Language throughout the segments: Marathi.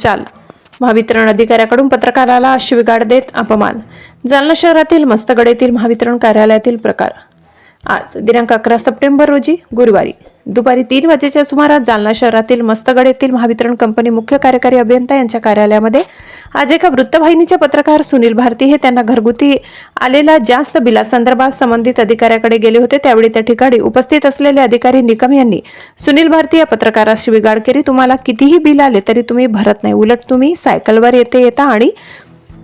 जाल. महावितरण अधिकाऱ्याकडून पत्रकाराला शिविगाड देत अपमान. जालना शहरातील मस्तगड येथील महावितरण कार्यालयातील प्रकार. आज दिनांक अकरा सप्टेंबर रोजी गुरुवारी. दुपारी तीन वाजेच्या सुमारास जालना शहरातील मस्तगड येथील महावितरण कंपनी मुख्य कार्यकारी अभियंता यांच्या कार्यालयामध्ये आज एका वृत्तवाहिनीचे पत्रकार सुनील भारती हे त्यांना घरगुती आलेल्या जास्त बिलासंदर्भात संबंधित अधिकाऱ्याकडे गेले होते. त्यावेळी त्या ठिकाणी उपस्थित असलेले अधिकारी निकम यांनी सुनील भारती या पत्रकाराशी शिवीगाळ केली. तुम्हाला कितीही बिल आले तरी तुम्ही भरत नाही. उलट तुम्ही सायकलवर येते येता आणि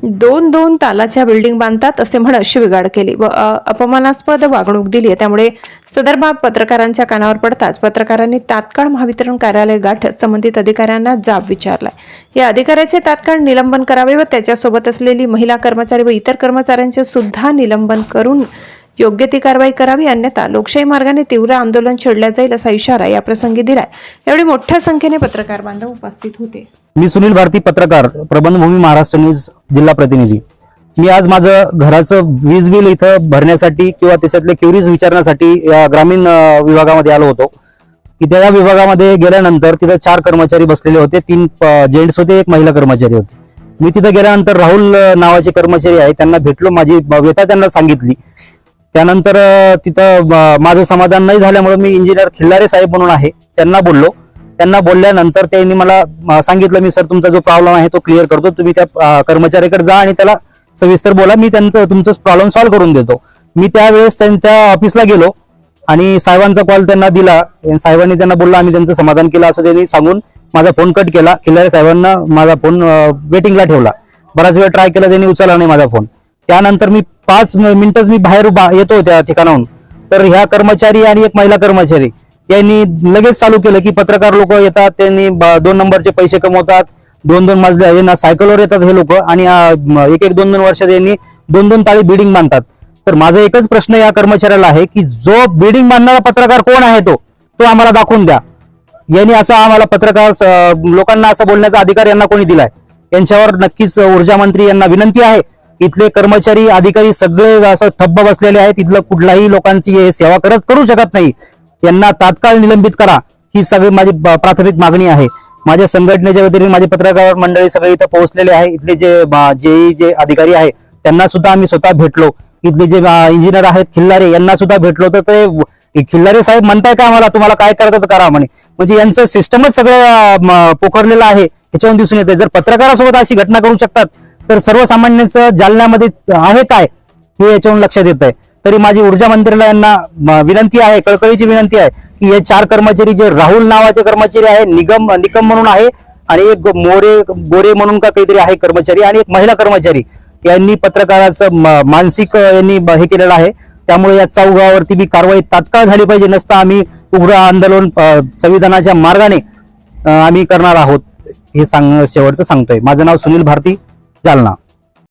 दोन दोन तालाच्या बिल्डिंग बांधतात असे म्हणत शिवीगाळ केली. व अपमानास्पद वागणूक दिली त्यामुळे सदर बाब पत्रकारांच्या कानावर पडताच पत्रकारांनी तात्काळ महावितरण कार्यालय गाठत संबंधित अधिकाऱ्यांना जाब विचारलाय. या अधिकाऱ्याचे तात्काळ निलंबन करावे व त्याच्यासोबत असलेली महिला कर्मचारी व इतर कर्मचाऱ्यांचे सुद्धा निलंबन करून योग्य ती कारवाई करावी अन्यथा लोकशाही मार्गाने तीव्र आंदोलन छेडल्या जाईल असा इशारा या प्रसंगी दिलाय. एवढी मोठ्या संख्येने पत्रकार बांधव उपस्थित होते. मी सुनील भारती पत्रकार प्रबंधभूमी महाराष्ट्र न्यूज जिल्हा प्रतिनिधी. मी आज माझं घराचं वीज बिल इथं भरण्यासाठी किंवा त्याच्यातले क्युरीज विचारण्यासाठी या ग्रामीण विभागामध्ये आलो होतो. तिथे या विभागामध्ये गेल्यानंतर तिथं चार कर्मचारी बसलेले होते तीन जेंट्स होते एक महिला कर्मचारी होते. मी तिथं गेल्यानंतर राहुल नावाचे कर्मचारी आहे त्यांना भेटलो माझी व्यथा त्यांना सांगितली. त्यानंतर तिथं माझं समाधान नाही झाल्यामुळे मी इंजिनियर खिल्लारे साहेब म्हणून आहे. त्यांना बोललो. त्यांना बोलल्यानंतर त्यांनी मला सांगितलं मी सर तुमचा जो प्रॉब्लेम आहे तो क्लिअर करतो. तुम्ही त्या कर्मचाऱ्याकडे जा आणि त्याला सविस्तर बोला. मी त्यांचं तुमचं प्रॉब्लेम सॉल्व्ह करून देतो. मी त्यावेळेस त्यांच्या ऑफिसला गेलो आणि साहेबांचा कॉल त्यांना दिला. साहेबांनी त्यांना बोललं आम्ही त्यांचं समाधान केलं असं त्यांनी सांगून माझा फोन कट केला. खिल्लारे साहेबांना माझा फोन वेटिंगला ठेवला. बराच वेळ ट्राय केला त्यांनी उचलला नाही माझा फोन त्यानंतर मी पाच मिनिटच मी बाहेर उभा- येतो त्या ठिकाणाहून. तर ह्या कर्मचारी आणि एक महिला कर्मचारी यांनी लगेच चालू केलं की पत्रकार लोक येतात त्यांनी ब- दोन नंबरचे पैसे कमवतात दोन दोन मजले यांना सायकलवर येतात हे लोक आणि एक एक दोन दोन वर्षात यांनी दोन दोन ताळी बिल्डिंग बांधतात. तर माझा एकच प्रश्न या कर्मचाऱ्याला आहे की जो बिल्डिंग बांधणारा पत्रकार कोण आहे तो तो आम्हाला दाखवून द्या. यांनी असा आम्हाला पत्रकार लोकांना असं बोलण्याचा अधिकार यांना कोणी दिलाय? यांच्यावर नक्कीच ऊर्जा मंत्री यांना विनंती आहे. इथले कर्मचारी अधिकारी सगळे असं ठप्प बसलेले आहेत. इथलं कुठलाही लोकांची हे सेवा करत करू शकत नाही. यांना तात्काळ निलंबित करा. ही सगळी माझी प्राथमिक मागणी आहे. माझ्या संघटनेच्या वतीने माझे पत्रकार मंडळी सगळे इथं पोहोचलेले आहे. इथले जे जे जे अधिकारी आहे त्यांना सुद्धा आम्ही स्वतः भेटलो. इथले जे इंजिनियर आहेत खिल्लारे यांना सुद्धा भेटलो. तर ते खिल्लारे साहेब म्हणताय का आम्हाला? तुम्हाला काय करतात करा म्हणे. म्हणजे यांचं सिस्टमच सगळं पोखरलेलं आहे. याच्यावरून दिसून येते जर पत्रकारासोबत अशी घटना करू शकतात तर सर्वसामान्यांचं जालन्यामध्ये आहे काय हे याच्यावरून लक्षात येत आहे तरी माझी ऊर्जा मंत्रालयांना विनंती आहे कळकळीची विनंती आहे की हे चार कर्मचारी जे राहुल नावाचे कर्मचारी आहे निगम निकम म्हणून आहे आणि एक मोरे गोरे म्हणून का काहीतरी आहे कर्मचारी आणि एक महिला कर्मचारी. यांनी पत्रकाराचं म- मानसिक यांनी ब- हे केलेलं आहे. त्यामुळे या चौघावरती बी कारवाई तात्काळ झाली पाहिजे नसता आम्ही उग्र आंदोलन संविधानाच्या मार्गाने आम्ही करणार आहोत हे सांग शेवटचं सांगतोय. माझं नाव सुनील भारती. जालना